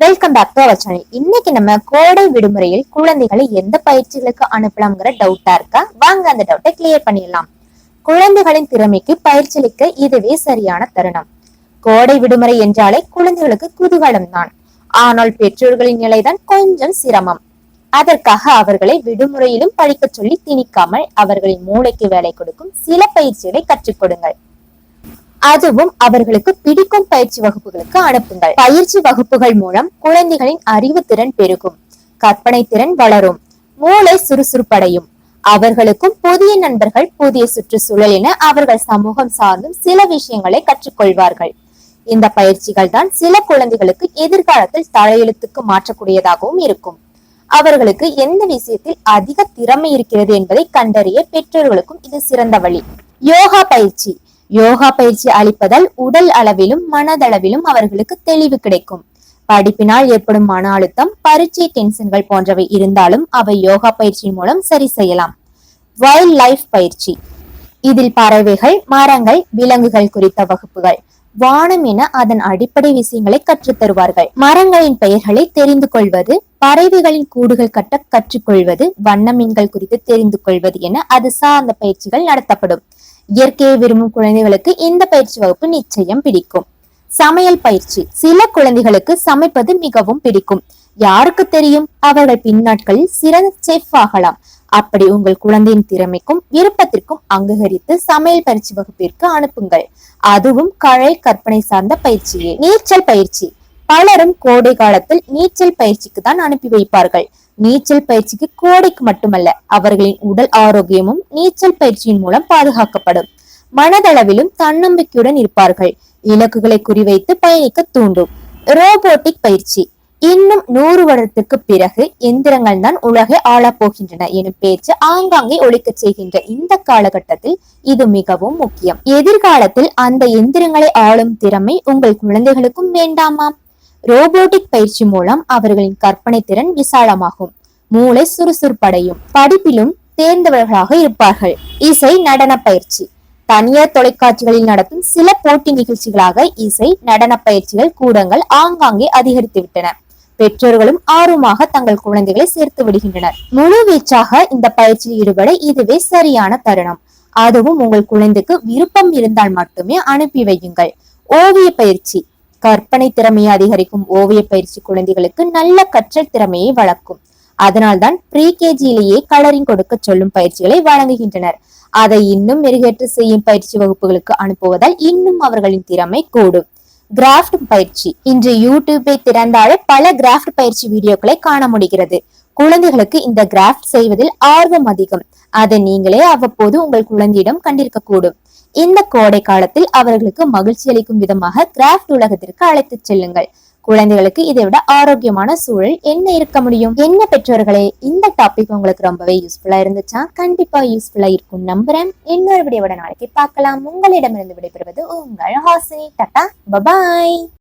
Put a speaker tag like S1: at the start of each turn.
S1: Welcome back to our channel இன்னைக்கு நம்ம கோடை விடுமுறையில் குழந்தைகளை எந்த பயிற்சிகளுக்கு அனுப்பலாம்ங்கிற டவுட்டா இருக்கா? வாங்க அந்த டவுட்டை கிளியர் பண்ணிடலாம். குழந்தைகளின் திறமைக்கு பயிற்சியளிக்க இதுவே சரியான தருணம். கோடை விடுமுறை என்றாலே குழந்தைகளுக்கு குதூகலம் தான் ஆனால் பெற்றோர்களின் நிலைதான் கொஞ்சம் சிரமம். அதற்காக அவர்களை விடுமுறையிலும் படிக்க சொல்லி திணிக்காமல் அவர்களின் மூளைக்கு வேலை கொடுக்கும் சில பயிற்சிகளை கற்றுக் கொடுங்கள். அதுவும் அவர்களுக்கு பிடிக்கும் பயிற்சி வகுப்புகளுக்கு அனுப்புங்கள். பயிற்சி வகுப்புகள் மூலம் குழந்தைகளின் அறிவு திறன் பெருகும். கற்பனை திறன் வளரும். மூளை சுறுசுறுப்படையும். அவர்களுக்கும் புதிய நண்பர்கள் புதிய சுற்றுச்சூழல் என அவர்கள் சமூகம் சார்ந்தும் சில விஷயங்களை கற்றுக்கொள்வார்கள். இந்த பயிற்சிகள் தான் சில குழந்தைகளுக்கு எதிர்காலத்தில் தலையெழுத்துக்கு மாற்றக்கூடியதாகவும் இருக்கும். அவர்களுக்கு எந்த விஷயத்தில் அதிக திறமை இருக்கிறது என்பதை கண்டறிய பெற்றோர்களுக்கும் இது சிறந்த வழி. யோகா பயிற்சி. யோகா பயிற்சி அளிப்பதால் உடல் அளவிலும் மனதளவிலும் அவர்களுக்கு தெளிவு கிடைக்கும். படிப்பினால் ஏற்படும் மன அழுத்தம் பரீட்சை டென்ஷன்கள் போன்றவை இருந்தாலும் அவை யோகா பயிற்சியின் மூலம் சரி செய்யலாம். வைல்ட் லைஃப் பயிற்சி. இதில் பறவைகள் மரங்கள் விலங்குகள் குறித்த வகுப்புகள். வானம் என அதன் அடிப்படை விஷயங்களை கற்றுத் தருவார்கள். மரங்களின் பெயர்களை தெரிந்து கொள்வது பறவைகளின் கூடுகள் கட்ட கற்றுக்கொள்வது வண்ண மீன்கள் குறித்து தெரிந்து கொள்வது என அது சார்ந்த பயிற்சிகள் நடத்தப்படும். இயற்கையை விரும்பும் குழந்தைகளுக்கு இந்த பயிற்சி வகுப்பு நிச்சயம் பிடிக்கும். சமையல் பயிற்சி. சில குழந்தைகளுக்கு சமைப்பது மிகவும் பிடிக்கும். யாருக்கு தெரியும்? அவர்கள் பின்னாட்களில் சிறந்த செஃப் ஆகலாம். அப்படி உங்கள் குழந்தையின் திறமைக்கும் விருப்பத்திற்கும் அங்கீகரித்து சமையல் பயிற்சி வகுப்பிற்கு அனுப்புங்கள். அதுவும் கழை கற்பனை சார்ந்த பயிற்சியே. நீச்சல் பயிற்சி. பலரும் கோடை காலத்தில் நீச்சல் பயிற்சிக்கு தான் அனுப்பி வைப்பார்கள். நீச்சல் பயிற்சிக்கு கோடைக்கு மட்டுமல்ல அவர்களின் உடல் ஆரோக்கியமும் நீச்சல் பயிற்சியின் மூலம் பாதுகாக்கப்படும். மனதளவிலும் தன்னம்பிக்கையுடன் இருப்பார்கள். இலக்குகளை குறிவைத்து பயணிக்க தூண்டும். ரோபோட்டிக் பயிற்சி. இன்னும் நூறு வருடத்துக்கு பிறகு எந்திரங்கள் தான் உலகை ஆளப்போகின்றன எனும் பேச்சு ஆங்காங்கே ஒழிக்க செய்கின்ற இந்த காலகட்டத்தில் இது மிகவும் முக்கியம். எதிர்காலத்தில் அந்த எந்திரங்களை ஆளும் திறமை உங்கள் குழந்தைகளுக்கும் வேண்டாமா ரோபோட்டிக் பயிற்சி மூலம் அவர்களின் கற்பனை திறன் விசாலமாகும். மூளை சுறுசுறுப்படையும். படிப்பிலும் தேர்ந்தவர்களாக இருப்பார்கள். இசை நடன பயிற்சி. தனியார் தொலைக்காட்சிகளில் நடத்தும் சில போட்டி நிகழ்ச்சிகளாக இசை நடன பயிற்சிகள் கூடங்கள் ஆங்காங்கே அதிகரித்து விட்டன பெற்றோர்களும் ஆர்வமாக தங்கள் குழந்தைகளை சேர்த்து விடுகின்றனர். முழு வீச்சாக இந்த பயிற்சியில் ஈடுபட இதுவே சரியான தருணம். அதுவும் உங்கள் குழந்தைக்கு விருப்பம் இருந்தால் மட்டுமே அனுப்பி வையுங்கள். ஓவிய பயிற்சி. கற்பனை திறமையை அதிகரிக்கும் ஓவிய பயிற்சி குழந்தைகளுக்கு நல்ல கற்றல் திறமையை வளர்க்கும் அதனால்தான் ப்ரீ கேஜியிலேயே கலரிங் கொடுக்க சொல்லும் பயிற்சிகளை வழங்குகின்றனர். அதை இன்னும் மெருகேற்று செய்யும் பயிற்சி வகுப்புகளுக்கு அனுப்புவதால் இன்னும் அவர்களின் திறமை கூடும். கிராஃப்ட் பயிற்சி. இன்று யூடியூபை திறந்தாலே பல கிராஃப்ட் பயிற்சி வீடியோக்களை காண முடிகிறது. குழந்தைகளுக்கு இந்த கிராஃப்ட் செய்வதில் ஆர்வம் அதிகம். அதை நீங்களே அவ்வப்போது உங்கள் குழந்தையிடம் கண்டிருக்க கூடும் இந்த கோடை காலத்தில் அவர்களுக்கு மகிழ்ச்சி அளிக்கும் விதமாக கிராஃப்ட் உலகத்திற்கு அழைத்துச் செல்லுங்கள். குழந்தைகளுக்கு இதை விட ஆரோக்கியமான சூழல் என்ன இருக்க முடியும்? என்ன பெற்றோர்களே? இந்த டாபிக் உங்களுக்கு ரொம்பவே யூஸ்ஃபுல்லா இருந்துச்சா? கண்டிப்பா யூஸ்ஃபுல்லா இருக்கும் நம்புறேன். இன்னொரு விடையோட நாளைக்கு பார்க்கலாம். உங்களிடமிருந்து விடைபெறுவது உங்கள் ஹாசினி டாட்டா. பபாய்